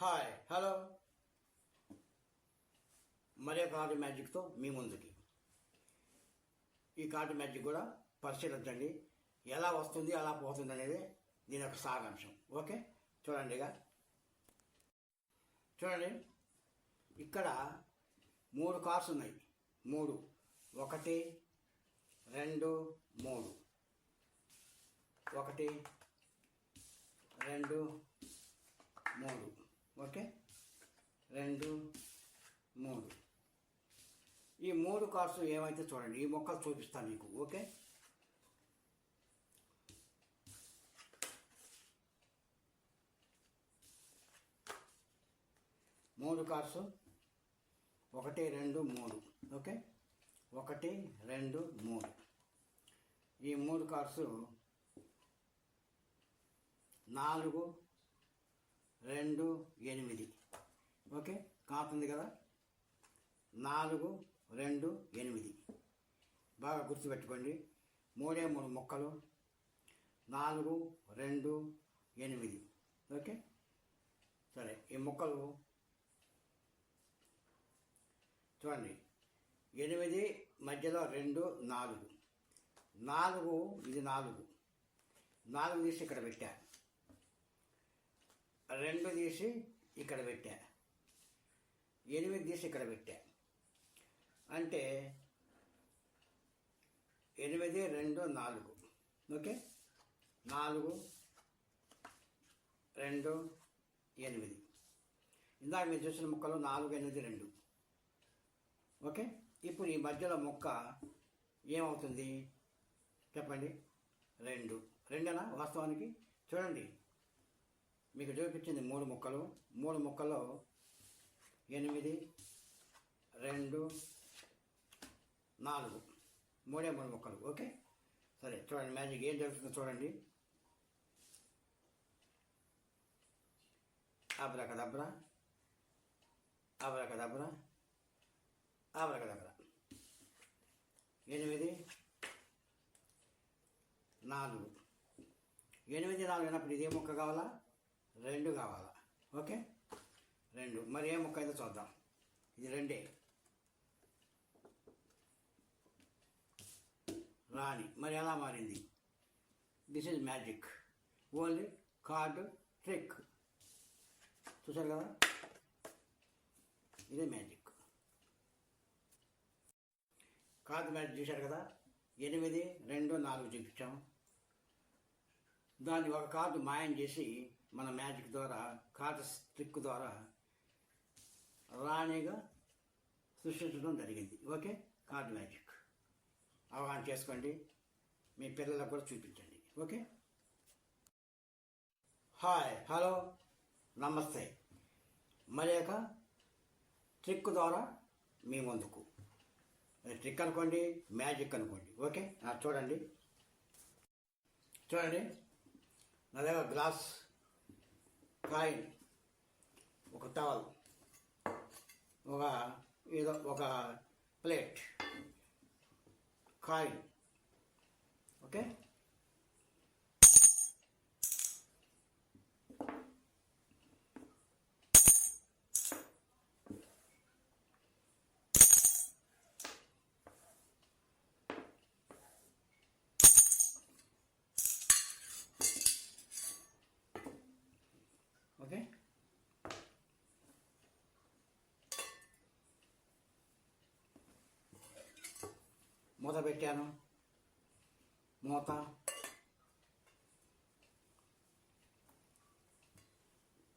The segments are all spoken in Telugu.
హాయ్ హలో మరే కార్డు మ్యాజిక్తో మీ ముందుకి. ఈ కార్డు మ్యాజిక్ కూడా పరిశీలించండి. ఎలా వస్తుంది ఎలా పోతుంది అనేది దీని యొక్క సారాంశం. ఓకే? చూడండి ఇక. చూడండి. ఇక్కడ మూడు కార్డ్స్ ఉన్నాయి. మూడు. ఒకటి రెండు మూడు. ఒకటి రెండు మూడు. ఓకే? రెండు మూడు. ఈ మూడు కార్డ్స్ ఏమైతే చూడండి ఈ మొక్కలు చూపిస్తాను మీకు ఓకే? మూడు కార్డ్స్ ఒకటి రెండు మూడు ఓకే? ఒకటి రెండు మూడు. ఈ మూడు కార్డ్స్ నాలుగు రెండు ఎనిమిది. ఓకే? కాతుంది కదా? నాలుగు రెండు ఎనిమిది. బాగా గుర్తుపెట్టుకోండి. మూడే మూడు మొక్కలు. నాలుగు రెండు ఎనిమిది. ఓకే? సరే ఈ మొక్కలు చూడండి. ఎనిమిది మధ్యలో రెండు నాలుగు. నాలుగు ఇది నాలుగు. నాలుగు తీసి ఇక్కడ పెట్టారు రెండు తీసి ఇక్కడ పెట్టా. ఎనిమిది తీసి ఇక్కడ పెట్టా. అంటే ఎనిమిది రెండు నాలుగు. ఓకే? నాలుగు రెండు ఎనిమిది. ఇందాక మీరు చూసిన ముక్కలు నాలుగు ఎనిమిది రెండు. ఓకే? ఇప్పుడు ఈ మధ్యలో ముక్క ఏమవుతుంది? చెప్పండి. రెండు. రెండేనా వాస్తవానికి? చూడండి. మీకు చూపించింది మూడు ముక్కలు. మూడు ముక్కల్లో ఎనిమిది రెండు నాలుగు. మూడే మూడు ముక్కలు. ఓకే? సరే చూడండి మ్యాజిక్ ఏం జరుగుతుందో చూడండి. Abracadabra abracadabra abracadabra. ఎనిమిది నాలుగు. ఎనిమిది నాలుగు అయినప్పుడు ఇదే ముక్క కావాలా? రెండు కావాలా? ఓకే? రెండు. మరి ఏ ముక్క అయితే చూద్దాం. ఇది రెండే. రాణి. మరి ఎలా మారింది? This is magic only card trick చూసారు కదా? ఇదే మ్యాజిక్ కార్డు మ్యాజిక్ చూశారు కదా? ఎనిమిది రెండు నాలుగు చూపించాం. దాన్ని ఒక కార్డు మాయం చేసి మన మ్యాజిక్ ద్వారా కార్డు ట్రిక్ ద్వారా రాణిగా సృష్టించడం జరిగింది. ఓకే? Card magic. అవగాహన చేసుకోండి. మీ పిల్లలకు కూడా చూపించండి. ఓకే? హాయ్. హలో. నమస్తే. మరి యొక్క ట్రిక్ ద్వారా మీ ముందుకు. ట్రిక్ అనుకోండి మ్యాజిక్ అనుకోండి. ఓకే? చూడండి. చూడండి. నా దగ్గర గ్లాస్ కాయిన్ ఒక టవల్ ఒక ఏదో ఒక ప్లేట్ కాయిన్. ఓకే? ఓకే మూత పెట్టాను మూత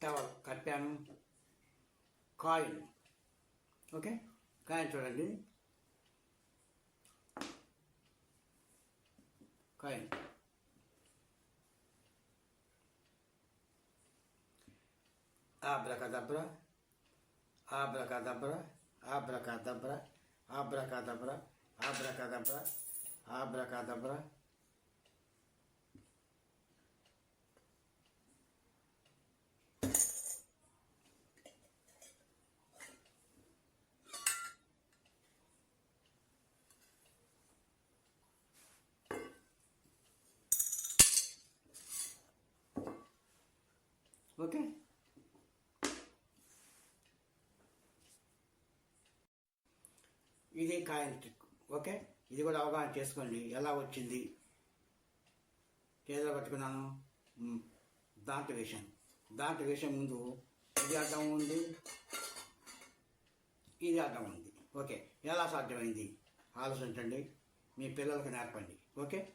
టవల్ కట్టాను కాయిన్ ఓకే కాయిన్ చూడండి coin abracadabra abracadabra abracadabra abracadabra Abracadabra, abracadabra. Oke. Okay. ఇదే ఓకే? ఇది కూడా అవగాహన చేసుకోండి. ఎలా వచ్చింది? చేతిలో పట్టుకున్నాను. దాంట్లో వేశాను దాంట్లో వేసే ముందు ఇది అడ్డం ఉంది. ఇది అడ్డం ఉంది. ఓకే. ఎలా సాధ్యమైంది? ఆలోచించండి. మీ పిల్లలకు నేర్పండి. ఓకే?